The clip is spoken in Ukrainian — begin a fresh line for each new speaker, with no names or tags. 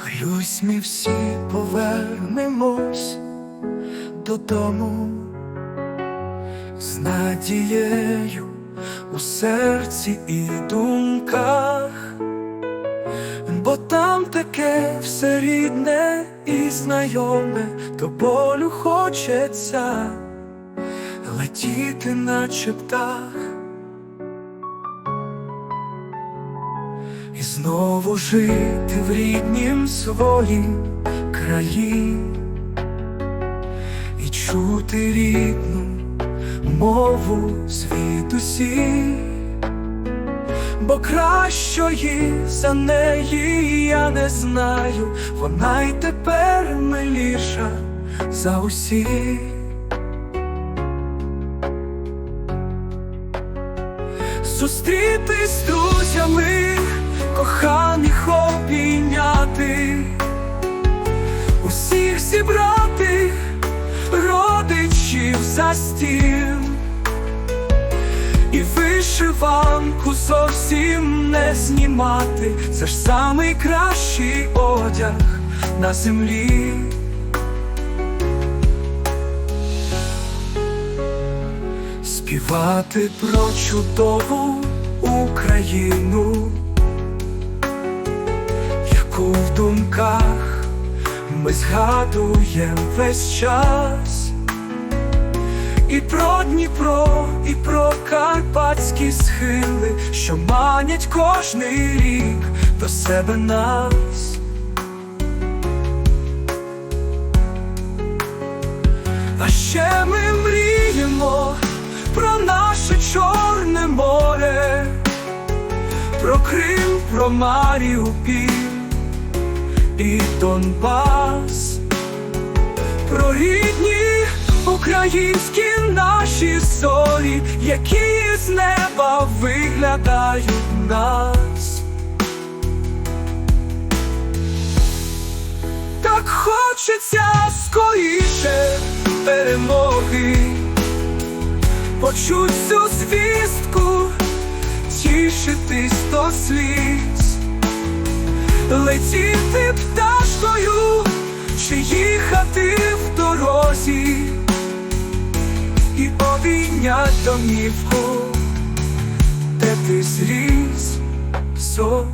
Колись ми всі повернемось додому. З надією у серці і думках, бо там таке все рідне і знайоме, до болю хочеться летіти, наче птах. І знову жити в ріднім своїм краї і чути рідну мову звідусі, бо кращої за неї я не знаю, вона й тепер миліша за усіх. Зустрітись з друзями, коханих обійняти, усіх зібрати, родичів за стіл, і вишиванку зовсім не знімати, це ж самий кращий одяг на землі. Співати про чудову Україну, думках ми згадуємо весь час, і про Дніпро, і про карпатські схили, що манять кожний рік до себе нас. А ще ми мріємо про наше Чорне море, про Крим, про Маріупіль і Донбас, про рідні українські наші зорі, які з неба виглядають нас. Так хочеться скоріше перемоги, почуть цю звістку, тішитись до сліз, летіти пташкою, чи їхати в дорозі, і обійняти домівку, де ти зріс. So